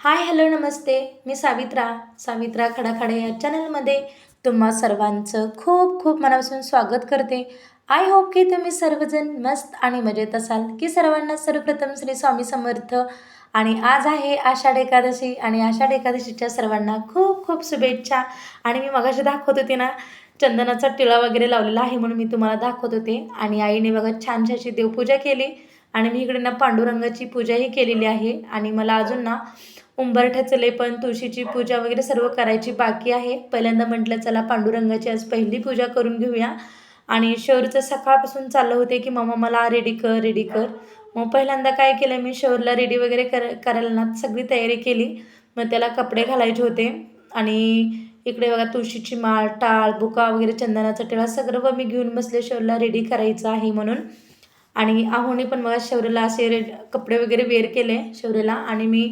Hi hello नमस्ते. मी सावित्रा. सावित्रा खडाखडे या चॅनलमध्ये तुम्हा सर्वांचं खूप खूप मनापासून स्वागत करते. आय होप की तुम्ही सर्वजण मस्त आणि मजेत असाल की सर्वांना सर्वप्रथम श्री स्वामी समर्थ. आणि आज आहे आषाढ एकादशी आणि आषाढ एकादशीच्या सर्वांना खूप खूप शुभेच्छा. आणि मी मगाशी दाखवत होते ना चंदनाचा टिळा वगैरे लावलेला आहे म्हणून मी तुम्हाला दाखवत होते. आणि आईने बघा छानशी अशी देवपूजा केली. आणि मी इकडे ना पांडुरंगाची पूजाही केलेली आहे. आणि मला अजून ना उंबरठ्याचं लेपन तुळशीची पूजा वगैरे सर्व करायची बाकी आहे. पहिल्यांदा म्हटलं चला पांडुरंगाची आज पहिली पूजा करून घेऊया. आणि शौरचं सकाळपासून चाललं होते की मम्मा मला रेडी कर रेडी कर. मग पहिल्यांदा काय केलं मी शौरला रेडी वगैरे कर करायला ना सगळी तयारी केली. मग त्याला कपडे घालायचे होते. आणि इकडे बघा तुळशीची माळ टाळ बुका वगैरे चंदनाचा टिळा सगळं मी घेऊन बसले शौरला रेडी करायचं आहे म्हणून. आणि आहोने पण मला शौर्यला असे रे कपडे वगैरे वेअर केले शौर्यला आणि मी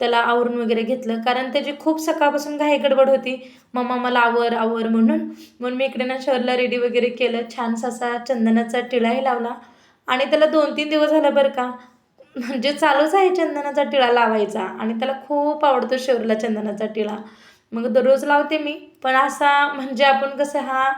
त्याला आवरून वगैरे घेतलं. कारण त्याची खूप सकाळपासून घाई गडबड होती. मम्मा मला आवर आवर म्हणून. म्हणून मी इकडे ना शहरला रेडी वगैरे केलं. छानसा असा चंदनाचा टिळाही लावला. आणि त्याला दोन तीन दिवस झाला बरं का म्हणजे चालूच आहे चंदनाचा टिळा लावायचा. आणि त्याला खूप आवडतो शहरला चंदनाचा टिळा. मग दररोज लावते मी. पण असा म्हणजे आपण कसं हा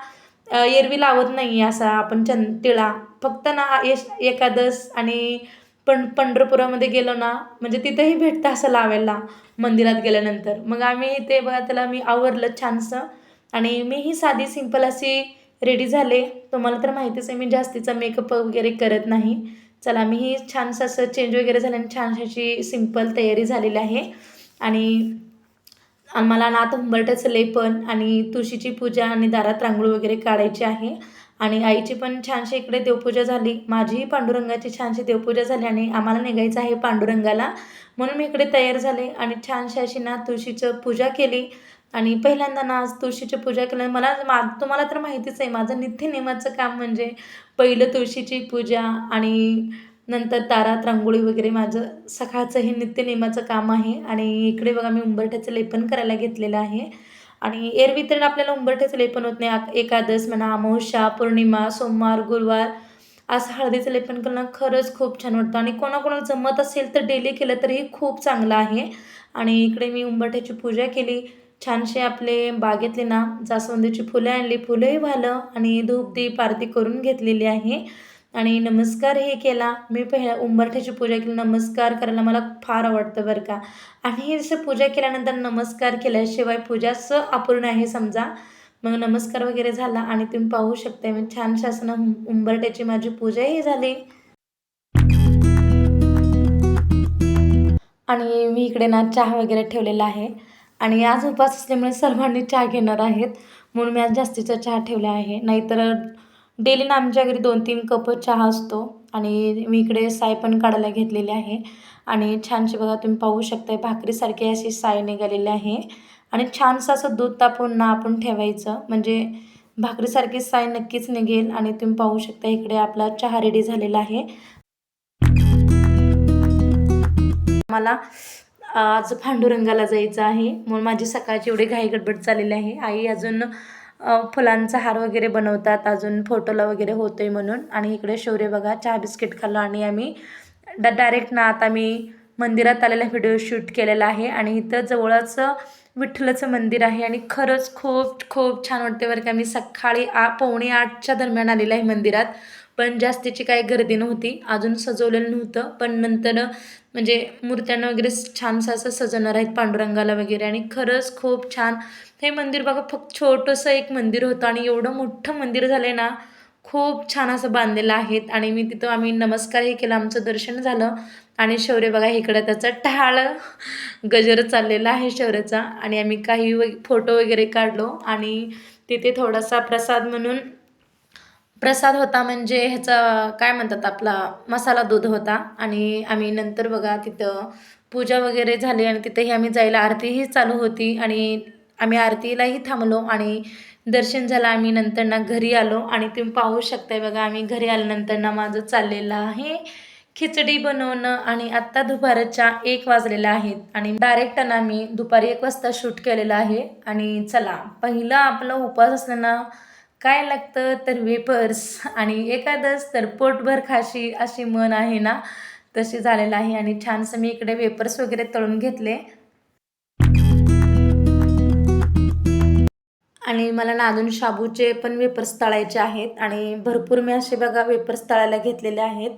एरवी लावत नाही असा आपण चंद टिळा. फक्त ना यश एकादस आणि पण पंढरपुरामध्ये गेलो ना म्हणजे तिथंही भेटतं असं लावायला मंदिरात गेल्यानंतर. मग आम्ही ते बघा त्याला मी आवरलं छानसं. आणि मीही साधी सिंपल अशी रेडी झाले. तुम्हाला तर माहितीच आहे मी जास्तीचा मेकअप वगैरे करत नाही. चला मीही छानसं असं चेंज वगैरे झालं आणि छानशी अशी सिंपल तयारी झालेली आहे. आणि मला ना आता लेपन आणि तुळशीची पूजा आणि दारात रांगोळी वगैरे काढायची आहे. आणि आईची पण छानशी इकडे देवपूजा झाली. माझीही पांडुरंगाची छानशी देवपूजा झाली आणि आम्हाला निघायचं आहे पांडुरंगाला. म्हणून मी इकडे तयार झाले आणि छानशी अशी ना तुळशीचं पूजा केली. आणि पहिल्यांदा ना आज तुळशीची पूजा केली मला मा तुम्हाला तर माहितीच आहे माझं नित्यनेमाचं काम म्हणजे पहिलं तुळशीची पूजा आणि नंतर तारात रांगोळी वगैरे माझं सकाळचं हे नित्यनेमाचं काम आहे. आणि इकडे बघा मी उंबरठ्याचं लेपन करायला घेतलेलं आहे. आणि एरवी तर आपल्याला उंबरठ्याचं लेपन होत नाही. एकादस एकादश म्हणा अमावस्या पौर्णिमा सोमवार गुरुवार असं हळदीचं लेपन करणं खरंच खूप छान वाटतं. आणि कोणाकोणाला जमत असेल तर डेली केलं तरीही खूप चांगलं आहे. आणि इकडे मी उंबरठ्याची पूजा केली. छानसे आपले बागेतले ना जास्वंदीची फुलं आणली. फुलंही वालं आणि धूप दीप आरती करून घेतलेली आहे. आणि नमस्कार हे केला. मी पहिल्या उंबरठ्याची पूजा केली. नमस्कार करायला मला फार आवडतं बरं का. आणि जसं पूजा केल्यानंतर नमस्कार केल्याशिवाय पूजा स अपूर्ण आहे समजा. मग नमस्कार वगैरे झाला आणि तुम्ही पाहू शकता मी छान शासन उंबरट्याची माझी पूजाही झाली. आणि मी इकडे ना चहा वगैरे ठेवलेला आहे. आणि आज उपास असल्यामुळे सर्वांनी चहा घेणार आहेत. म्हणून मी आज जास्तीचा चहा ठेवला आहे. नाहीतर डेली ना आमच्या घरी दोन तीन कप चहा असतो आणि मी इकडे साय पण काढायला घेतलेली आहे. आणि छानशी बघा तुम्ही पाहू शकताय भाकरीसारखी अशी साय निघालेली आहे. आणि छानसं असं दूध तापून ना आपण ठेवायचं. म्हणजे भाकरीसारखी साय नक्कीच निघेल आणि तुम्ही पाहू शकता इकडे आपला चहा रेडी झालेला आहे. मला आज पांडुरंगाला जायचं आहे. म्हणून माझी सकाळची एवढी घाई गडबड चाललेली आहे. आई अजून फुलांचा हार वगैरे बनवतात. अजून फोटोला वगैरे होतो आहे म्हणून. आणि इकडे शौर्य बघा चहा बिस्किट खाल्लं आणि आम्ही ड डायरेक्ट ना आता मी मंदिरात आलेला व्हिडिओ शूट केलेला आहे. आणि इथं जवळच विठ्ठलाचं मंदिर आहे. आणि खरंच खूप खूप छान वाटते बरं का. मी सकाळी आ पावणे आठच्या दरम्यान आलेलं आहे मंदिरात. पण जास्तीची काही गर्दी नव्हती. अजून सजवलेलं नव्हतं. पण नंतर म्हणजे मूर्त्यांना वगैरे छानसं असं सजवणार आहेत पांडुरंगाला वगैरे. आणि खरंच खूप छान हे मंदिर बघा फक्त छोटंसं एक मंदिर होतं आणि एवढं मोठं मंदिर झालं आहे ना खूप छान असं बांधलेलं आहेत. आणि मी तिथं आम्ही नमस्कारही केला आमचं दर्शन झालं. आणि शौर्य बघा इकडं त्याचं टाळ गजर चाललेला आहे शौर्याचा. आणि आम्ही काही व फोटो वगैरे काढलो आणि तिथे थोडासा प्रसाद म्हणून प्रसाद होता म्हणजे ह्याचा काय म्हणतात आपला मसाला दूध होता. आणि आम्ही नंतर बघा तिथं पूजा वगैरे झाली आणि तिथंही आम्ही जायला आरतीही चालू होती. आणि आम्ही आरतीलाही थांबलो आणि दर्शन झालं. आम्ही नंतर ना घरी आलो आणि तुम्ही पाहू शकताय बघा आम्ही घरी आल्यानंतर ना माझं चाललेलं आहे खिचडी बनवणं आणि आत्ता दुपारच्या एक वाजलेल्या आहेत आणि डायरेक्ट ना मी दुपारी एक वाजता शूट केलेलं आहे. आणि चला पहिलं आपलं उपवास असताना काय लागतं तर वेपर्स आणि एखादंच तर पोटभर खाशी अशी मन आहे ना तशी झालेलं आहे. आणि छानसं मी इकडे वेपर्स वगैरे तळून घेतले. आणि मला ना अजून शाबूचे पण वेपर्स तळायचे आहेत आणि भरपूर मी असे बघा वेपर्स तळायला घेतलेले आहेत.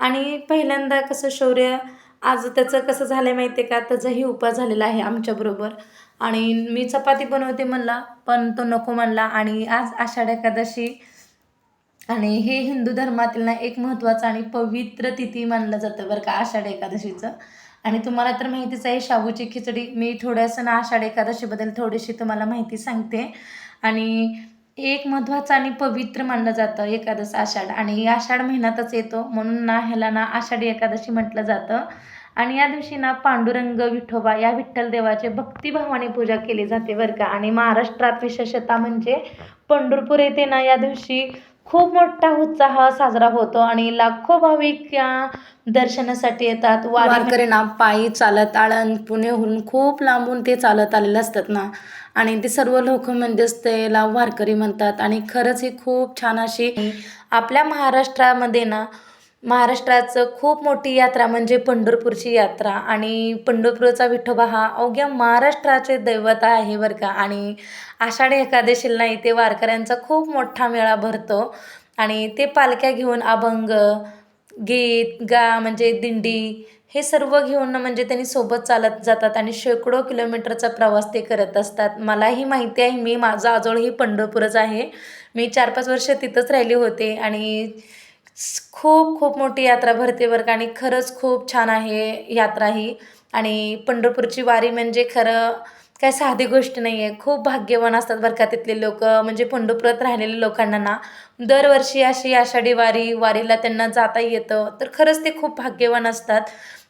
आणि पहिल्यांदा कसं शौर्य आज त्याचं कसं झालं आहे माहिती आहे का? त्याचाही उपास झालेला आहे आमच्याबरोबर आणि मी चपाती बनवते म्हणला पण तो नको म्हणला. आणि आज आषाढ एकादशी आणि हे हिंदू धर्मातील ना एक महत्त्वाचं आणि पवित्र तिथी मानलं जातं बरं का आषाढ एकादशीचं. आणि तुम्हाला तर माहितीच आहे शाबूची खिचडी मी थोडंसं ना आषाढ एकादशीबद्दल थोडीशी तुम्हाला माहिती सांगते. आणि एक महत्त्वाचं आणि पवित्र मानलं जातं एकादश आषाढ. आणि आषाढ महिन्यातच येतो म्हणून ना ह्याला ना आषाढी एकादशी म्हटलं जातं. आणि या दिवशी ना पांडुरंग विठोबा या विठ्ठल देवाचे भक्तिभावाने पूजा केली जाते बरं का. आणि महाराष्ट्रात विशेषता म्हणजे पंढरपूर येथे ना या दिवशी खूप मोठा उत्साह साजरा होतो आणि लाखो भाविक या दर्शनासाठी येतात. वारकरी ना पायी चालत आळंद पुणेहून खूप लांबून ते चालत आलेले असतात ना. आणि ते सर्व लोक म्हणजेच त्याला वारकरी म्हणतात आणि खरंच ही खूप छान अशी आपल्या महाराष्ट्रामध्ये ना महाराष्ट्राचं खूप मोठी यात्रा म्हणजे पंढरपूरची यात्रा. आणि पंढरपूरचा विठोबा हा अवघ्या महाराष्ट्राचे दैवत आहे बरं का. आणि आषाढी एकादशीला इथे वारकऱ्यांचा खूप मोठा मेळा भरतो. आणि ते पालख्या घेऊन अभंग गीत गा म्हणजे दिंडी हे सर्व घेऊन म्हणजे त्यांनी सोबत चालत जातात आणि शेकडो किलोमीटरचा प्रवास ते करत असतात. मलाही माहिती आहे मी माझं आजोळही पंढरपूरच आहे. मी चार पाच वर्ष तिथंच राहिले होते आणि खूप खूप मोठी यात्रा भरते बरं का. आणि खरंच खूप छान आहे यात्रा ही. आणि पंढरपूरची वारी म्हणजे खरं काय साधी गोष्ट नाही आहे खूप भाग्यवान असतात बरं का तिथले लोक म्हणजे पंढरपुरात राहिलेले लोकांना ना. दरवर्षी अशी आषाढी वारी वारीला त्यांना जाता येतं. तर खरंच ते खूप भाग्यवान असतात.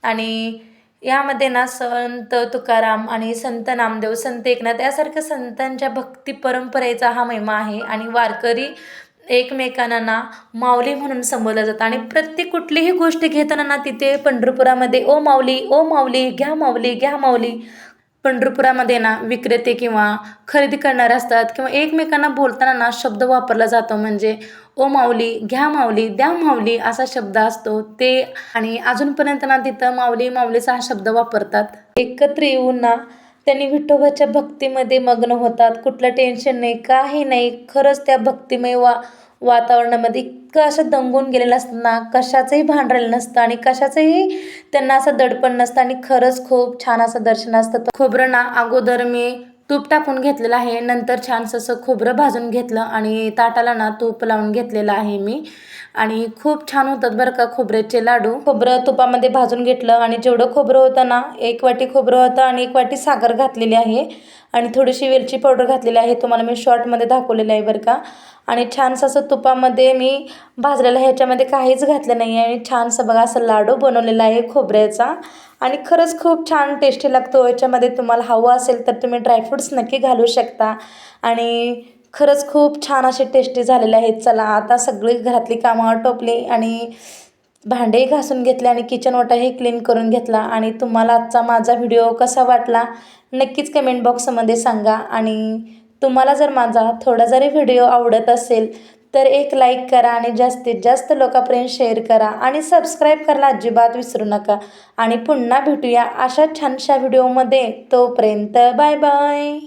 आणि यामध्ये ना संत तुकाराम आणि संत नामदेव संत एकनाथ यासारख्या संतांच्या भक्ती परंपरेचा हा महिमा आहे. आणि वारकरी एकमेकांना ना माऊली म्हणून संबोधलं जातं. आणि प्रत्येक कुठलीही गोष्ट घेताना ना तिथे पंढरपुरामध्ये ओ माऊली ओ माऊली घ्या माऊली घ्या माऊली. पंढरपुरामध्ये ना विक्रेते किंवा खरेदी करणारे असतात किंवा एकमेकांना बोलताना ना शब्द वापरला जातो म्हणजे ओ माऊली घ्या माऊली द्या माऊली असा शब्द असतो. ते आणि अजूनपर्यंत ना तिथं माऊली माऊलीचा हा शब्द वापरतात. एकत्र येऊन ना त्यांनी विठोबाच्या भक्तीमध्ये मग्न होतात. कुठलं टेन्शन नाही काही नाही. खरंच त्या भक्तिमय वा वातावरणामध्ये इतकं असं दंगून गेलेलं असतं ना कशाचंही भांडरेल नसतं आणि कशाचंही त्यांना असं दडपण नसतं आणि खरंच खूप छान असं दर्शन असतं. खोबरं ना अगोदर मी तूप टाकून घेतलेलं आहे. नंतर छानसं असं खोबरं भाजून घेतलं आणि ताटाला ना तूप लावून घेतलेलं आहे मी. आणि खूप छान होतात बरं का खोबऱ्याचे लाडू. खोबरं तुपामध्ये भाजून घेतलं आणि जेवढं खोबरं होतं ना एक वाटी खोबरं होतं आणि एक वाटी साखर घातलेली आहे. आणि थोडीशी वेलची पावडर घातलेली आहे तुम्हाला मी शॉर्टमध्ये दाखवलेलं आहे बरं का. आणि छानसं असं तुपामध्ये मी भाजलेलं ह्याच्यामध्ये काहीच घातलं नाही आहे. आणि छानसं बघा असं लाडू बनवलेला आहे खोबऱ्याचा. आणि खरंच खूप छान टेस्टी लागतो याच्यामध्ये तुम्हाला हवं असेल तर तुम्ही ड्रायफ्रूट्स नक्की घालू शकता. आणि खरंच खूप छान असे टेस्टी झालेले आहेत. चला आता सगळी घरातली कामं आटोपली आणि भांडेही घासून घेतले आणि किचन ओटाही क्लीन करून घेतला. आणि तुम्हाला आजचा माझा व्हिडिओ कसा वाटला नक्कीच कमेंट बॉक्समध्ये सांगा. आणि तुम्हाला जर माझा थोडा जरी व्हिडिओ आवडत असेल तर एक लाईक करा आणि जास्तीत जास्त लोकांपर्यंत शेअर करा. आणि सबस्क्राईब करायला अजिबात विसरू नका. आणि पुन्हा भेटूया अशा छानशा व्हिडिओमध्ये तोपर्यंत बाय बाय